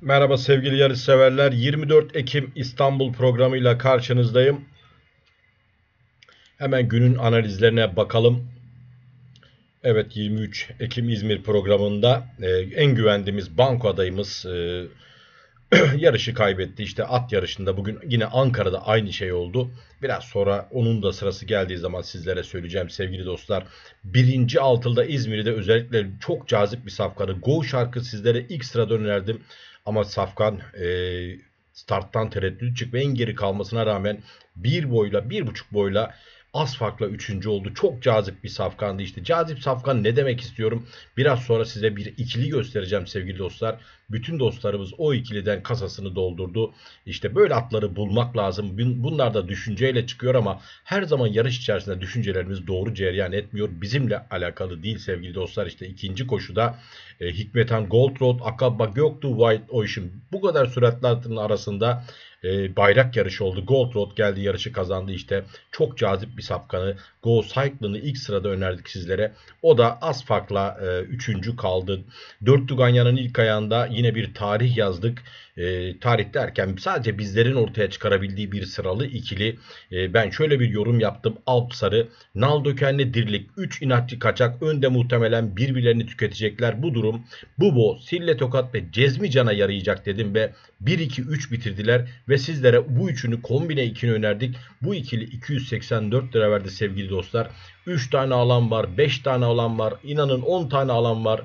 Merhaba sevgili yarış severler. 24 Ekim İstanbul programıyla karşınızdayım. Hemen günün analizlerine bakalım. Evet 23 Ekim İzmir programında e, en güvendiğimiz banko adayımız e, yarışı kaybetti. İşte at yarışında bugün yine Ankara'da aynı şey oldu. Biraz sonra onun da sırası geldiği zaman sizlere söyleyeceğim sevgili dostlar. Birinci altılda İzmir'de özellikle çok cazip bir safkanı Go şarkı sizlere ilk sırada önerdim. Ama Safkan e, starttan tereddüt çık ve en geri kalmasına rağmen bir boyla bir buçuk boyla az farkla üçüncü oldu. Çok cazip bir safkandı işte. Cazip safkan ne demek istiyorum? Biraz sonra size bir ikili göstereceğim sevgili dostlar. Bütün dostlarımız o ikiliden kasasını doldurdu. İşte böyle atları bulmak lazım. Bunlar da düşünceyle çıkıyor ama her zaman yarış içerisinde düşüncelerimiz doğru cereyan etmiyor. Bizimle alakalı değil sevgili dostlar. İşte ikinci koşuda e, Hikmetan Gold Road, Akabba Göktuğ White Ocean bu kadar süratli atların arasında e, bayrak yarışı oldu. Gold Road geldi yarışı kazandı işte. Çok cazip bir sapkanı. Go Cycling'ı ilk sırada önerdik sizlere. O da az farkla e, üçüncü kaldı. Dörtlü Ganyan'ın ilk ayağında yine bir tarih yazdık. E, tarih derken sadece bizlerin ortaya çıkarabildiği bir sıralı ikili. E, ben şöyle bir yorum yaptım. Alp Sarı, Naldöken'le Dirlik 3 inatçı kaçak önde muhtemelen birbirlerini tüketecekler. Bu durum Bubo, Sille Tokat ve Cezmi Can'a yarayacak dedim ve 1-2-3 bitirdiler ve sizlere bu üçünü kombine ikini önerdik. Bu ikili 284 lira verdi sevgili dostlar. 3 tane alan var, 5 tane alan var. İnanın 10 tane alan var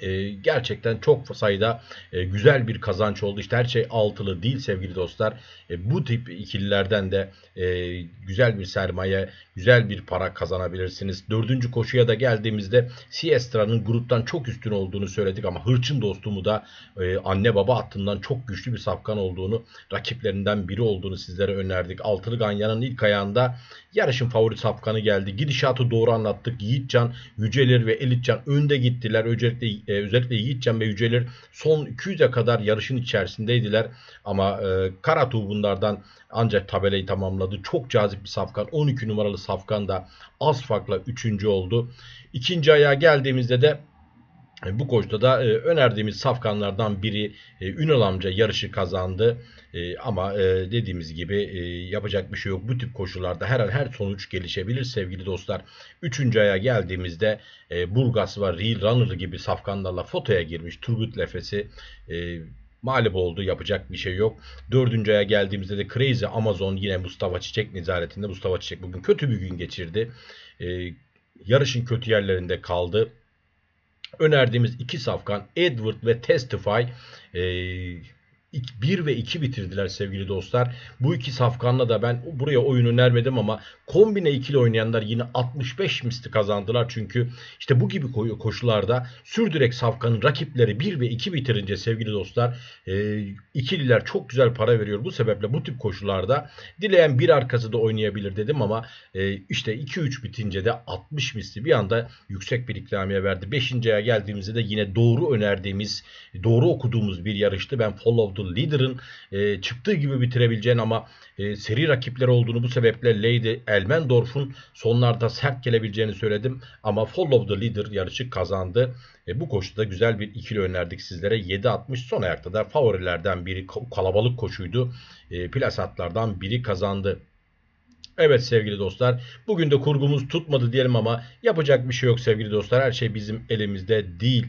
e, gerçekten çok sayıda e, güzel bir kazanç oldu. İşte her şey altılı değil sevgili dostlar. E, bu tip ikililerden de e, güzel bir sermaye, güzel bir para kazanabilirsiniz. Dördüncü koşuya da geldiğimizde Siestra'nın gruptan çok üstün olduğunu söyledik ama Hırçın dostumu da e, anne baba hattından çok güçlü bir safkan olduğunu, rakiplerinden biri olduğunu sizlere önerdik. Altılı Ganyan'ın ilk ayağında yarışın favori safkanı geldi. Gidişatı doğru anlattık. Yiğitcan, Yücelir ve Elitcan önde gittiler. Özellikle e, özellikle Yiğitcan ve Yücelir son 200'e kadar yarışın içerisindeydiler. Ama e, Karatu bunlardan ancak tabelayı tamamladı. Çok cazip bir safkan. 12 numaralı safkan da az farkla 3. oldu. İkinci ayağa geldiğimizde de bu koşuda da e, önerdiğimiz safkanlardan biri e, Ünal amca yarışı kazandı. E, ama e, dediğimiz gibi e, yapacak bir şey yok. Bu tip koşullarda her her sonuç gelişebilir sevgili dostlar. Üçüncü aya geldiğimizde e, Burgas var, Real Runner gibi safkanlarla fotoya girmiş Turgut Lefesi. E, mağlup oldu. Yapacak bir şey yok. Dördüncü aya geldiğimizde de Crazy Amazon yine Mustafa Çiçek nezaretinde. Mustafa Çiçek bugün kötü bir gün geçirdi. Yarışın kötü yerlerinde kaldı. Önerdiğimiz iki safkan Edward ve Testify e, 1 ve 2 bitirdiler sevgili dostlar. Bu iki safkanla da ben buraya oyun önermedim ama kombine ikili oynayanlar yine 65 misli kazandılar. Çünkü işte bu gibi koşularda sürdürek safkanın rakipleri 1 ve 2 bitirince sevgili dostlar e, ikililer çok güzel para veriyor. Bu sebeple bu tip koşularda dileyen bir arkası da oynayabilir dedim ama e, işte 2-3 bitince de 60 misli bir anda yüksek bir ikramiye verdi. 5. aya geldiğimizde de yine doğru önerdiğimiz, doğru okuduğumuz bir yarıştı. Ben follow oldu. Leader'ın e, çıktığı gibi bitirebileceğini ama e, seri rakipleri olduğunu bu sebeple Lady Elmendorf'un sonlarda sert gelebileceğini söyledim. Ama Follow the Leader yarışı kazandı. E, bu koşuda güzel bir ikili önerdik sizlere. 7.60 son ayakta da favorilerden biri kalabalık koşuydu. E, plasatlardan biri kazandı. Evet sevgili dostlar. Bugün de kurgumuz tutmadı diyelim ama yapacak bir şey yok sevgili dostlar. Her şey bizim elimizde değil.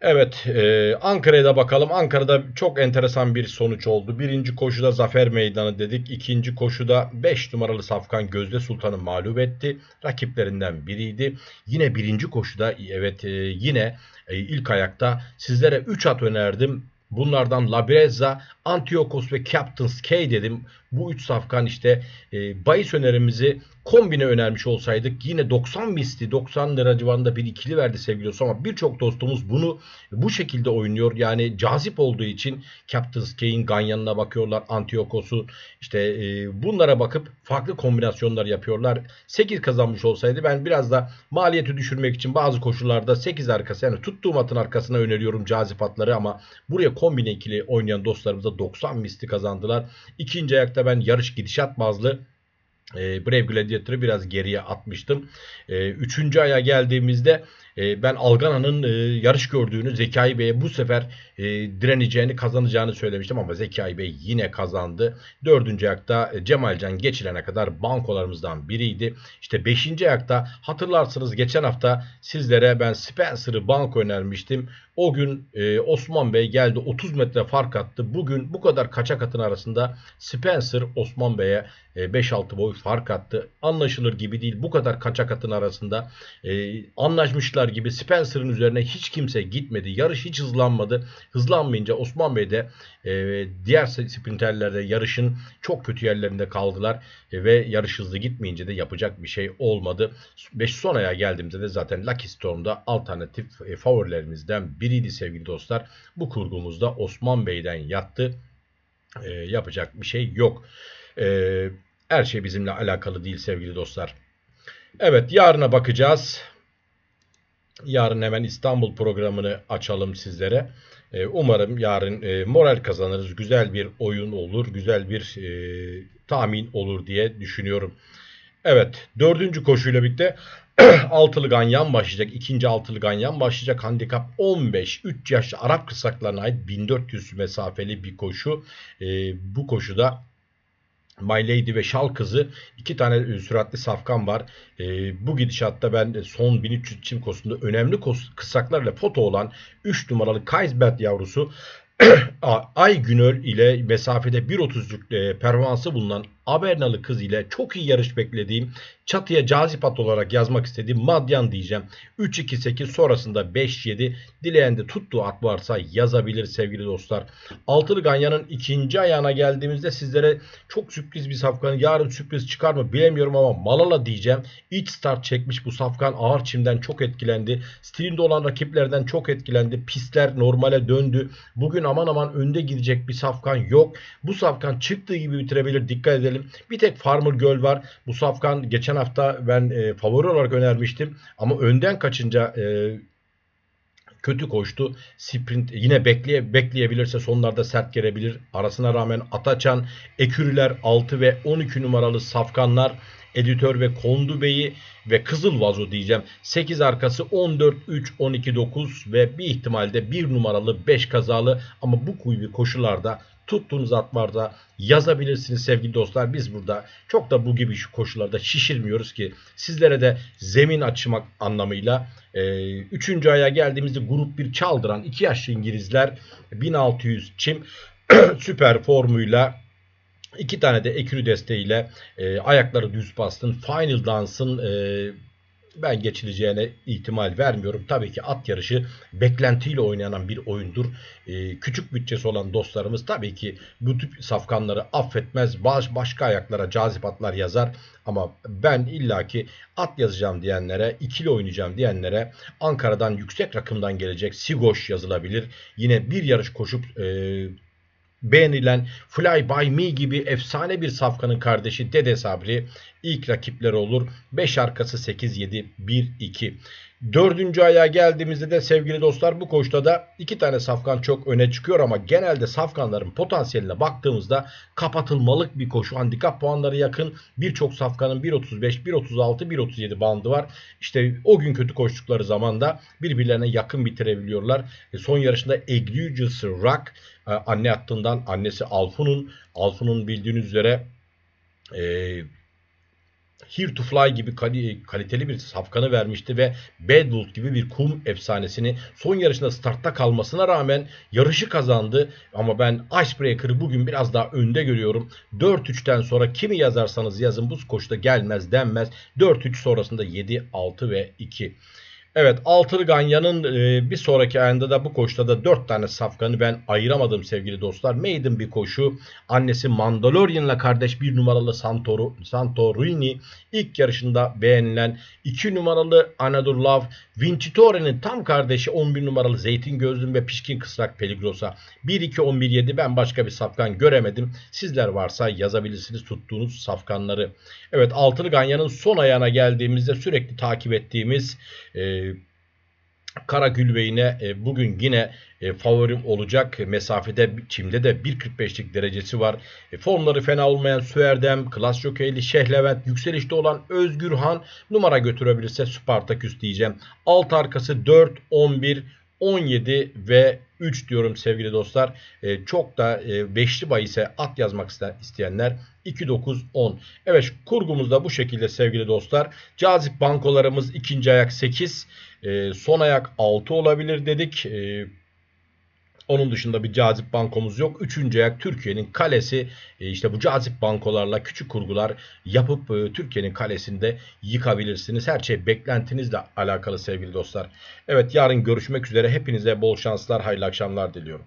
Evet, e, Ankara'ya da bakalım. Ankara'da çok enteresan bir sonuç oldu. Birinci koşuda Zafer Meydanı dedik. İkinci koşuda 5 numaralı Safkan Gözde Sultan'ı mağlup etti. Rakiplerinden biriydi. Yine birinci koşuda evet e, yine e, ilk ayakta sizlere 3 at önerdim. Bunlardan Labrezza, Antiochos ve Captain's K dedim. Bu üç safkan işte e, bahis önerimizi kombine önermiş olsaydık yine 90 misli 90 lira civarında bir ikili verdi sevgili dostum ama birçok dostumuz bunu bu şekilde oynuyor. Yani cazip olduğu için Captain's K'in Ganyan'ına bakıyorlar. Antiochos'u işte e, bunlara bakıp farklı kombinasyonlar yapıyorlar. 8 kazanmış olsaydı ben biraz da maliyeti düşürmek için bazı koşullarda 8 arkası yani tuttuğum atın arkasına öneriyorum cazip atları ama buraya kombine ikili oynayan dostlarımız da 90 misli kazandılar. İkinci ayakta ben yarış gidişat bazlı e, Brave Gladiator'ı biraz geriye atmıştım. E, üçüncü aya geldiğimizde e, ben Algana'nın e, yarış gördüğünü Zekai Bey'e bu sefer e, direneceğini kazanacağını söylemiştim ama Zekai Bey yine kazandı. Dördüncü ayakta e, Cemalcan geçilene kadar bankolarımızdan biriydi. İşte beşinci ayakta hatırlarsınız geçen hafta sizlere ben Spencer'ı banko önermiştim. O gün Osman Bey geldi 30 metre fark attı. Bugün bu kadar kaçak atın arasında Spencer Osman Bey'e e, 5-6 boy fark attı. Anlaşılır gibi değil. Bu kadar kaçak atın arasında anlaşmışlar gibi Spencer'ın üzerine hiç kimse gitmedi. Yarış hiç hızlanmadı. Hızlanmayınca Osman Bey de e, diğer sprinterlerde yarışın çok kötü yerlerinde kaldılar. E, ve yarış hızlı gitmeyince de yapacak bir şey olmadı. 5 son aya geldiğimizde de zaten Lucky Storm'da alternatif e, favorilerimizden biriydi sevgili dostlar. Bu kurgumuzda Osman Bey'den yattı. E, yapacak bir şey yok. E, her şey bizimle alakalı değil sevgili dostlar. Evet yarına bakacağız. Yarın hemen İstanbul programını açalım sizlere. E, umarım yarın e, moral kazanırız. Güzel bir oyun olur. Güzel bir e, tahmin olur diye düşünüyorum. Evet dördüncü koşuyla birlikte altılı ganyan başlayacak. İkinci altılı ganyan başlayacak. Handikap 15. 3 yaşlı Arap kısaklarına ait 1400 mesafeli bir koşu. E, bu koşuda My Lady ve Şal Kızı iki tane süratli safkan var. E, bu gidişatta ben son 1300 çim kosunda önemli kısaklarla foto olan 3 numaralı Kaisbert yavrusu Ay Günöl ile mesafede 1.30'luk e, performansı bulunan Abernalı kız ile çok iyi yarış beklediğim çatıya cazip at olarak yazmak istediğim Madyan diyeceğim. 3-2-8 sonrasında 5-7 dileyen de tuttuğu at varsa yazabilir sevgili dostlar. Altılı Ganyan'ın ikinci ayağına geldiğimizde sizlere çok sürpriz bir safkan. Yarın sürpriz çıkar mı bilemiyorum ama Malala diyeceğim. İlk start çekmiş bu safkan ağır çimden çok etkilendi. Stilinde olan rakiplerden çok etkilendi. Pistler normale döndü. Bugün aman aman önde gidecek bir safkan yok. Bu safkan çıktığı gibi bitirebilir. Dikkat edelim. Bir tek Farmer Göl var. Bu safkan geçen hafta ben e, favori olarak önermiştim. Ama önden kaçınca e, kötü koştu. Sprint yine bekleye, bekleyebilirse sonlarda sert gelebilir. Arasına rağmen Ataçan, Ekürüler 6 ve 12 numaralı safkanlar Editör ve Kondu Bey'i ve Kızıl Vazo diyeceğim. 8 arkası 14 3 12 9 ve bir ihtimalde 1 numaralı 5 kazalı ama bu kuybi koşularda tuttuğunuz atlarda yazabilirsiniz sevgili dostlar. Biz burada çok da bu gibi şu koşullarda şişirmiyoruz ki sizlere de zemin açmak anlamıyla. E, üçüncü aya geldiğimizde grup bir çaldıran iki yaşlı İngilizler 1600 çim süper formuyla iki tane de ekürü desteğiyle e, ayakları düz bastın. Final Dance'ın e, ben geçileceğine ihtimal vermiyorum. Tabii ki at yarışı beklentiyle oynanan bir oyundur. Ee, küçük bütçesi olan dostlarımız tabii ki bu tip safkanları affetmez. Baş, başka ayaklara cazip atlar yazar. Ama ben illaki at yazacağım diyenlere, ikili oynayacağım diyenlere Ankara'dan yüksek rakımdan gelecek Sigoş yazılabilir. Yine bir yarış koşup e, beğenilen Fly By Me gibi efsane bir safkanın kardeşi Dede Sabri ilk rakipleri olur. 5 arkası 8-7-1-2. Dördüncü aya geldiğimizde de sevgili dostlar bu koşta da iki tane safkan çok öne çıkıyor ama genelde safkanların potansiyeline baktığımızda kapatılmalık bir koşu. Handikap puanları yakın. Birçok safkanın 1.35, 1.36, 1.37 bandı var. İşte o gün kötü koştukları zaman da birbirlerine yakın bitirebiliyorlar. E son yarışında Egregious Rock e, anne hattından annesi Alfun'un Alfun'un bildiğiniz üzere e, Here to Fly gibi kaliteli bir safkanı vermişti ve Bad Wolf gibi bir kum efsanesini son yarışında startta kalmasına rağmen yarışı kazandı. Ama ben Icebreaker'ı bugün biraz daha önde görüyorum. 4-3'ten sonra kimi yazarsanız yazın bu koşuda gelmez denmez. 4-3 sonrasında 7, 6 ve 2. Evet Altılı Ganyan'ın e, bir sonraki ayında da bu koşuda da 4 tane safkanı ben ayıramadım sevgili dostlar. Maiden bir koşu. Annesi Mandalorian'la kardeş bir numaralı Santoru, Santorini ilk yarışında beğenilen 2 numaralı Anadolu Love. Vincitore'nin tam kardeşi 11 numaralı Zeytin Gözlüm ve Pişkin Kısrak Peligrosa. 1-2-11-7 ben başka bir safkan göremedim. Sizler varsa yazabilirsiniz tuttuğunuz safkanları. Evet Altılı Ganyan'ın son ayağına geldiğimizde sürekli takip ettiğimiz e, Karagül Bey'ine e, bugün yine e, favorim olacak. Mesafede çimde de 1.45'lik derecesi var. E, formları fena olmayan Süerdem, Klas Jokeyli, Şehlevent, yükselişte olan Özgürhan numara götürebilirse Spartaküs diyeceğim. Alt arkası 4, 11, 17 ve 3 diyorum sevgili dostlar. Çok da beşli bahise at yazmak isteyenler 2, 9, 10. Evet kurgumuz da bu şekilde sevgili dostlar. Cazip bankolarımız ikinci ayak 8. E, son ayak 6 olabilir dedik. E, onun dışında bir cazip bankomuz yok. Üçüncü ayak Türkiye'nin kalesi. E, işte bu cazip bankolarla küçük kurgular yapıp e, Türkiye'nin kalesinde yıkabilirsiniz. Her şey beklentinizle alakalı sevgili dostlar. Evet yarın görüşmek üzere. Hepinize bol şanslar, hayırlı akşamlar diliyorum.